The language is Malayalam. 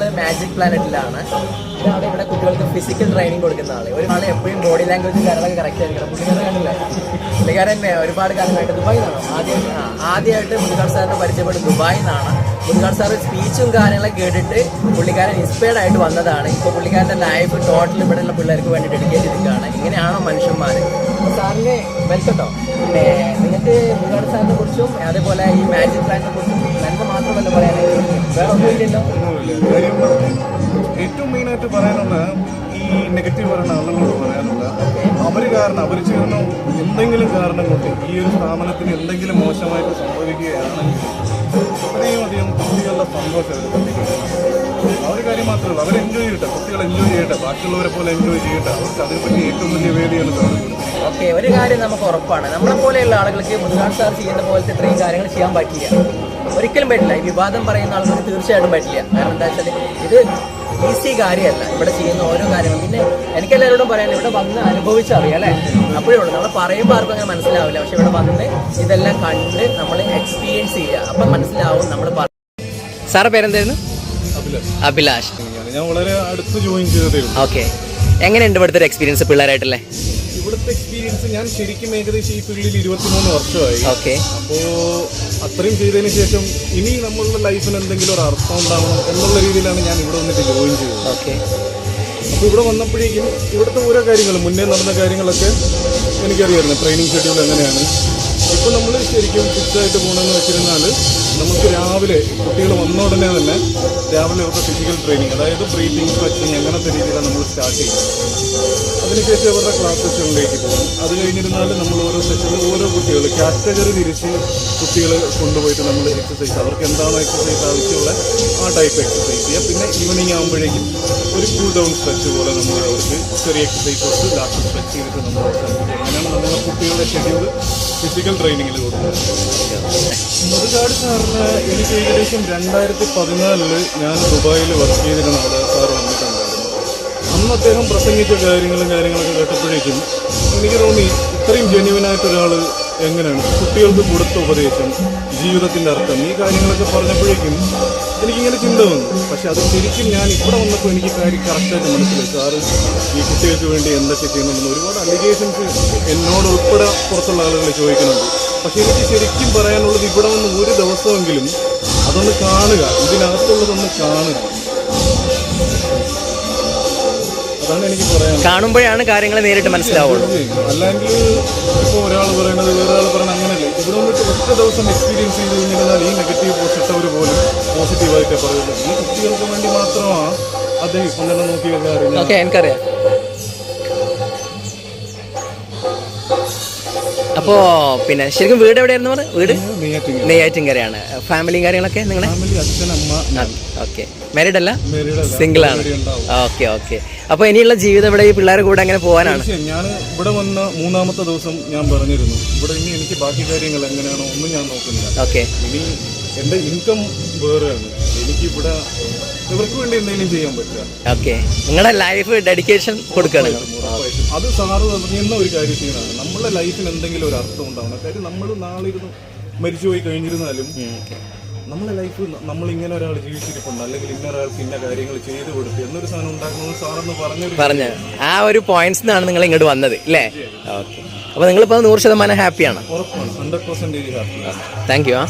ഉള്ളത് മാജിക് പ്ലാനറ്റിലാണ് ഇതാണ് ഇവിടെ കുട്ടികൾക്ക് ഫിസിക്കൽ ട്രെയിനിങ് കൊടുക്കുന്ന ആൾ. ഒരു ആളെ എപ്പോഴും ബോഡി ലാംഗ്വേജ് കാര്യങ്ങളൊക്കെ കറക്റ്റ് ആയിരിക്കണം. പുള്ളിക്കാരൻ കണ്ടില്ലേ പുള്ളിക്കാരൻ ഒരുപാട് കാലമായിട്ട് ദുബായിൽ നിന്നാണ്. ആദ്യം ആദ്യമായിട്ട് മുതുകാട് സാറിനെ പരിചയപ്പെട്ട് ദുബായിൽ നിന്നാണ്. മുതുകാട് സാറ് സ്പീച്ചും കാര്യങ്ങളൊക്കെ കേട്ടിട്ട് പുള്ളിക്കാരൻ ഇൻസ്പയർഡ് ആയിട്ട് വന്നതാണ്. ഇപ്പോൾ പുള്ളിക്കാരന്റെ ലൈഫ് ടോട്ടൽ ഇവിടെയുള്ള പിള്ളേർക്ക് വേണ്ടി ഡെഡിക്കേറ്റ് ചെയ്തിരിക്കുകയാണ്. ഇങ്ങനെയാണോ മനുഷ്യന്മാർ സാറിന് വെൽക്കട്ടോ. പിന്നെ നിങ്ങൾക്ക് മുതുകാട് സാറിനെ കുറിച്ചും അതേപോലെ ഈ മാജിക് പ്ലാനിനെ കുറിച്ചും നല്ല മാത്രമല്ല പറയാനായിട്ട് ഏറ്റവും മെയിനായിട്ട് പറയാനുള്ള ഈ നെഗറ്റീവ് പറയുന്ന ആളുകളോട് പറയാനുള്ള അവർ കാരണം അവർ ചേർന്ന എന്തെങ്കിലും കാരണം കൊണ്ട് ഈ ഒരു സ്ഥാപനത്തിന് എന്തെങ്കിലും മോശമായിട്ട് സംഭവിക്കുകയാണെങ്കിൽ അത്രയും അധികം കുട്ടികളുടെ സന്തോഷം ആ ഒരു കാര്യം മാത്രമേ ഉള്ളൂ. അവർ എൻജോയ് ചെയ്യട്ടെ. കുട്ടികൾ എൻജോയ് ചെയ്യട്ടെ. ബാക്കിയുള്ളവരെ പോലെ എൻജോയ് ചെയ്യട്ടെ. അവർക്ക് അതിനെപ്പറ്റി ഏറ്റവും വലിയ വേദിയാണ് ഓക്കെ ഒരു കാര്യം നമുക്ക് ഉറപ്പാണ്. നമ്മളെ പോലെയുള്ള ആളുകൾക്ക് മുതുകാട് സാർ ചെയ്യുന്ന പോലത്തെ ഇത്രയും കാര്യങ്ങൾ ചെയ്യാൻ പറ്റില്ല. ഒരിക്കലും പറ്റില്ല. ഈ വിവാദം പറയുന്ന ആളുകൾക്ക് തീർച്ചയായിട്ടും പറ്റില്ല. കാരണം എന്താ വെച്ചാൽ ഇത് ഈസി കാര്യമല്ല. ഇവിടെ ചെയ്യുന്ന ഓരോ കാര്യങ്ങളും. പിന്നെ എനിക്ക് എല്ലാവരോടും പറയാൻ ഇവിടെ വന്ന് അനുഭവിച്ചറിയാം അല്ലേ? അപ്പോഴേ ഉള്ളൂ. നമ്മൾ പറയുമ്പോൾ ആർക്കും അങ്ങനെ മനസ്സിലാവില്ല. പക്ഷെ ഇവിടെ വന്ന് ഇതെല്ലാം കണ്ട് നമ്മൾ എക്സ്പീരിയൻസ് ചെയ്യുക. അപ്പം മനസ്സിലാവും നമ്മൾ പറ സാറ് പേരെന്തായിരുന്നു? അഭിലാഷ്. ഞാൻ വളരെ അടുത്ത് ജോയിൻ ചെയ്തതേ ഓക്കെ എങ്ങനെയുണ്ട് ഇവിടുത്തെ ഒരു എക്സ്പീരിയൻസ് പിള്ളേരായിട്ടല്ലേ ഇവിടുത്തെ എക്സ്പീരിയൻസ് ഞാൻ ശരിക്കും ഏകദേശം ഈ ഫീൽഡിൽ ഇരുപത്തിമൂന്ന് വർഷമായി. ഓക്കെ അപ്പോ അത്രയും ചെയ്തതിന് ശേഷം ഇനി നമ്മളുടെ ലൈഫിന് എന്തെങ്കിലും ഒരു അർത്ഥം ഉണ്ടാവണം എന്നുള്ള രീതിയിലാണ് ഞാൻ ഇവിടെ വന്നിട്ട് ജോയിൻ ചെയ്തത്. ഓക്കെ അപ്പോൾ ഇവിടെ വന്നപ്പോഴേക്കും ഇവിടുത്തെ ഓരോ കാര്യങ്ങളും മുന്നേ നടന്ന കാര്യങ്ങളൊക്കെ എനിക്കറിയായിരുന്നു. ട്രെയിനിങ് ഷെഡ്യൂൾ എങ്ങനെയാണ്? ഇപ്പോൾ നമ്മൾ ശരിക്കും ഫിക്സ് ആയിട്ട് പോകണമെന്ന് വെച്ചിരുന്നാൽ നമുക്ക് രാവിലെ കുട്ടികൾ വന്ന ഉടനെ തന്നെ രാവിലെ അവർക്ക് ഫിസിക്കൽ ട്രെയിനിങ് അതായത് ബ്രീത്തിങ് സ്ട്രെച്ചിങ് അങ്ങനത്തെ രീതിയിലാണ് നമ്മൾ സ്റ്റാർട്ട് ചെയ്യുന്നത്. അതിനുശേഷം അവരുടെ ക്ലാസ് സെഷനിലേക്ക് പോകും അത് കഴിഞ്ഞിരുന്നാൽ നമ്മൾ ഓരോ സെഷനിൽ ഓരോ കുട്ടികൾ കാറ്റഗറി തിരിച്ച് കുട്ടികൾ കൊണ്ടുപോയിട്ട് നമ്മൾ എക്സസൈസ് അവർക്ക് എന്താണോ എക്സസൈസ് ആവശ്യമുള്ള ആ ടൈപ്പ് എക്സസൈസ് ചെയ്യുക പിന്നെ ഈവനിങ് ആകുമ്പോഴേക്കും ഒരു കൂൾ ഡൗൺ സ്ട്രെച്ച് പോലെ നമ്മൾ അവർക്ക് ചെറിയ എക്സസൈസ് കൊടുത്ത് ലാസ്റ്റ് സ്ട്രെച്ച് ചെയ്തിട്ട് നമ്മൾ കുട്ടികളുടെ ഷെഡ്യൂൾ ഫിസിക്കൽ ട്രെയിനിങ്ങിൽ കൊടുക്കുന്നത് മുതുകാട് സാറിന് എനിക്ക് ഏകദേശം രണ്ടായിരത്തി പതിനാലിൽ ഞാൻ ദുബായിൽ വർക്ക് ചെയ്തിരുന്ന അവിടെ സാർ വന്നിട്ടുണ്ടായിരുന്നു. അന്ന് അദ്ദേഹം പ്രസംഗിച്ച കാര്യങ്ങളും കാര്യങ്ങളൊക്കെ കേട്ടപ്പോഴേക്കും എനിക്ക് തോന്നി ഇത്രയും ജെന്യുവനായിട്ട് ഒരാൾ എങ്ങനെയാണ്? കുട്ടികൾക്ക് കൊടുത്ത ഉപദേശം ജീവിതത്തിന്റെ അർത്ഥം ഈ കാര്യങ്ങളൊക്കെ പറഞ്ഞപ്പോഴേക്കും എനിക്കിങ്ങനെ ചിന്ത വന്നു. പക്ഷെ അത് ശരിക്കും ഞാൻ ഇവിടെ വന്നപ്പോൾ എനിക്ക് കാര്യം കറക്റ്റായിട്ട് മനസ്സിലായി. സാറ് ഈ കുട്ടികൾക്ക് വേണ്ടി എന്തൊക്കെ ചെയ്യുന്നുണ്ടെന്ന് ഒരുപാട് അലിഗേഷൻസ് എന്നോട് ഉൾപ്പെടെ പുറത്തുള്ള ആളുകൾ ചോദിക്കുന്നുണ്ട്. പക്ഷേ എനിക്ക് ശരിക്കും പറയാനുള്ളത് ഇവിടെ വന്ന് ഒരു ദിവസമെങ്കിലും അതൊന്ന് കാണുക ഇതിനകത്തുള്ളതൊന്ന് കാണുക. കാണുമ്പോഴാണ് കാര്യങ്ങൾ നേരിട്ട് മനസ്സിലാവുള്ളൂ. അല്ലെങ്കിൽ ഇപ്പോൾ ഒരാൾ പറയണത് വേറൊരാൾ പറയണത് അങ്ങനെയല്ല ഇവിടെ വന്നിട്ട് ഒറ്റ ദിവസം എക്സ്പീരിയൻസ് ചെയ്ത് കഴിഞ്ഞാൽ ഈ നെഗറ്റീവ് പോസിറ്റവർ പോലും പോസിറ്റീവായിട്ടേ പറയുന്നത് ഈ കുട്ടികൾക്ക് വേണ്ടി മാത്രമാണ് അദ്ദേഹം ഇപ്പം തന്നെ നോക്കി അറിയാം അപ്പോ പിന്നെ ശരിക്കും വീട് എവിടെയായിരുന്നു പറഞ്ഞത് വീട്? നെയ്യാറ്റിൻകരയാണ്. ഫാമിലിയും കാര്യങ്ങളൊക്കെ നിങ്ങളെ? ഓക്കെ. മാരീഡ് അല്ല? സിംഗിൾ ആണ്. Okay okay. അപ്പൊ ഇനിയുള്ള ജീവിതം ഇവിടെ ഈ പിള്ളേരുടെ കൂടെ അങ്ങനെ പോകാനാണ്? ഞാൻ ഇവിടെ വന്ന മൂന്നാമത്തെ ദിവസം ഞാൻ പറഞ്ഞിരുന്നു. ഇവിടെ ഇനി എനിക്ക് ബാക്കി കാര്യങ്ങൾ എങ്ങനെയാണോ ഒന്നും ഞാൻ നോക്കുന്നില്ല. ഓക്കെ. ഇനി എന്റെ ഇൻകം വേറെയാണ്. എനിക്ക് ഇവിടെ ഇവർക്ക് വേണ്ടി എന്തെങ്കിലും ചെയ്യാൻ പറ്റുക. ഓക്കെ. നിങ്ങളുടെ ലൈഫ് ഡെഡിക്കേഷൻ കൊടുക്കണം. അത് സാറ് പറഞ്ഞിരുന്ന ഒരു കാര്യത്തിനാണ് നമ്മുടെ ലൈഫിന് എന്തെങ്കിലും ഒരു അർത്ഥം ഉണ്ടാവണം. കാര്യം നമ്മൾ നാളെ ഇരുന്ന് മരിച്ചുപോയി കഴിഞ്ഞിരുന്നാലും നമ്മളെ ലൈഫ് നമ്മൾ ഇങ്ങനെ ഒരാൾ ജീവിച്ചിരിപ്പുണ്ട്. അല്ലെങ്കിൽ ഇന്ന ഒരാൾക്ക് ഇന്ന കാര്യങ്ങൾ ചെയ്തു കൊടുത്ത് എന്നൊരു സാധനം ഉണ്ടാക്കുന്നത് സാറെന്ന് പറഞ്ഞു. പറഞ്ഞ ആ ഒരു പോയിന്റ്സ് നിന്നാണ് നിങ്ങൾ ഇങ്ങോട്ട് വന്നത് അല്ലേ ഓക്കെ. അപ്പൊ നിങ്ങളിപ്പോ നൂറ് ശതമാനം ഹാപ്പിയാണ് ഉറപ്പാണ്. Hundred percentage happy thank you ആ.